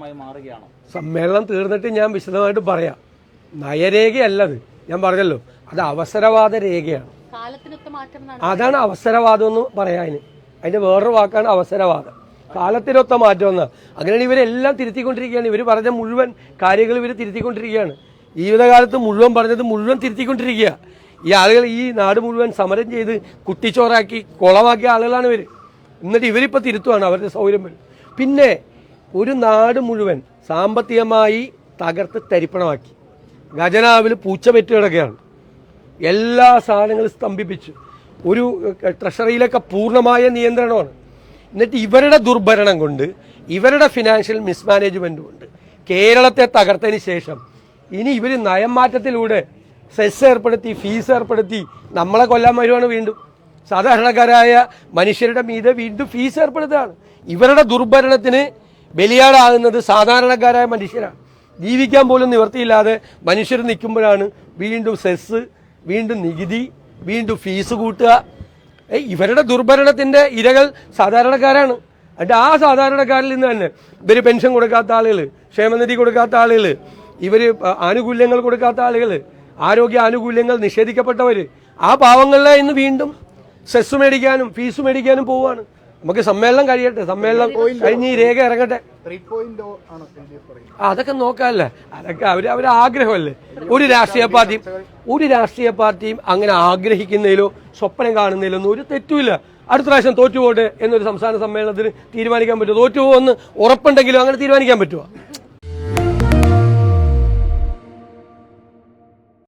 മായി മാറുകയാണ്? സമ്മേളനം തീർന്നിട്ട് ഞാൻ വിശദമായിട്ട് പറയാം. നയരേഖയല്ലത് ഞാൻ പറഞ്ഞല്ലോ അത് അവസരവാദ രേഖയാണ്. അതാണ് അവസരവാദം എന്ന് പറയാൻ അതിന്റെ വേറൊരു വാക്കാണ് അവസരവാദം. കാലത്തിനൊത്ത മാറ്റം എന്ന് അങ്ങനെയാണ് ഇവരെല്ലാം തിരുത്തിക്കൊണ്ടിരിക്കുകയാണ്. ഇവർ പറഞ്ഞ മുഴുവൻ കാര്യങ്ങൾ ഇവർ തിരുത്തിക്കൊണ്ടിരിക്കുകയാണ്. ജീവിതകാലത്ത് മുഴുവൻ പറഞ്ഞത് മുഴുവൻ തിരുത്തിക്കൊണ്ടിരിക്കുക. ഈ ആളുകൾ ഈ നാട് മുഴുവൻ സമരം ചെയ്ത് കുട്ടിച്ചോറാക്കി കുളമാക്കിയ ആളുകളാണ് ഇവർ എന്നിട്ട് ഇവരിപ്പോൾ തിരുത്തുവാണ് അവരുടെ സൗകര്യം. പിന്നെ ഒരു നാട് മുഴുവൻ സാമ്പത്തികമായി തകർത്ത് തരിപ്പണമാക്കി. ഖജനാവിൽ പൂച്ച പെറ്റ് കിടക്കുകയാണ് എല്ലാ സാധനങ്ങളും സ്തംഭിപ്പിച്ചു. ഒരു ട്രഷറിയിലൊക്കെ പൂർണമായ നിയന്ത്രണമാണ്. എന്നിട്ട് ഇവരുടെ ദുർഭരണം കൊണ്ട് ഇവരുടെ ഫിനാൻഷ്യൽ മിസ്മാനേജ്മെന്റ് കൊണ്ട് കേരളത്തെ തകർത്തതിന് ശേഷം ഇനി ഇവർ നയം മാറ്റത്തിലൂടെ സെസ് ഏർപ്പെടുത്തി ഫീസ് ഏർപ്പെടുത്തി നമ്മളെ കൊല്ലാൻ വരുവാണ് വീണ്ടും. സാധാരണക്കാരായ മനുഷ്യരുടെ മീതെ വീണ്ടും ഫീസ് ഏർപ്പെടുത്തുകയാണ്. ഇവരുടെ ദുർഭരണത്തിന് ബലിയാടാകുന്നത് സാധാരണക്കാരായ മനുഷ്യരാണ്. ജീവിക്കാൻ പോലും നിവർത്തിയില്ലാതെ മനുഷ്യർ നിൽക്കുമ്പോഴാണ് വീണ്ടും സെസ് വീണ്ടും നികുതി വീണ്ടും ഫീസ് കൂട്ടുക. ഇവരുടെ ദുർഭരണത്തിന്റെ ഇരകൾ സാധാരണക്കാരാണ്. എന്നിട്ട് ആ സാധാരണക്കാരിൽ നിന്ന് തന്നെ ഇവർ പെൻഷൻ കൊടുക്കാത്ത ആളുകൾ ക്ഷേമനിധി കൊടുക്കാത്ത ആളുകൾ ഇവർ ആനുകൂല്യങ്ങൾ കൊടുക്കാത്ത ആളുകൾ ആരോഗ്യ ആനുകൂല്യങ്ങൾ നിഷേധിക്കപ്പെട്ടവർ ആ പാവങ്ങളിലെ ഇന്ന് വീണ്ടും സെസ് മേടിക്കാനും ഫീസ് മേടിക്കാനും പോവുകയാണ് നമുക്ക് സമ്മേളനം കഴിയട്ടെ സമ്മേളനം കഴിഞ്ഞ് ഈ രേഖ ഇറങ്ങട്ടെ. അതൊക്കെ നോക്കാമല്ലേ അതൊക്കെ അവർ അവർ ആഗ്രഹമല്ലേ? ഒരു രാഷ്ട്രീയ പാർട്ടിയും ഒരു രാഷ്ട്രീയ പാർട്ടിയും അങ്ങനെ ആഗ്രഹിക്കുന്നതിലോ സ്വപ്നം കാണുന്നതിലോ ഒന്നും ഒരു തെറ്റുമില്ല. അടുത്ത പ്രാവശ്യം തോറ്റുപോട്ടെ എന്നൊരു സംസ്ഥാന സമ്മേളനത്തിന് തീരുമാനിക്കാൻ പറ്റുമോ? തോറ്റുപോകുമെന്ന് ഉറപ്പുണ്ടെങ്കിലും അങ്ങനെ തീരുമാനിക്കാൻ പറ്റുമോ?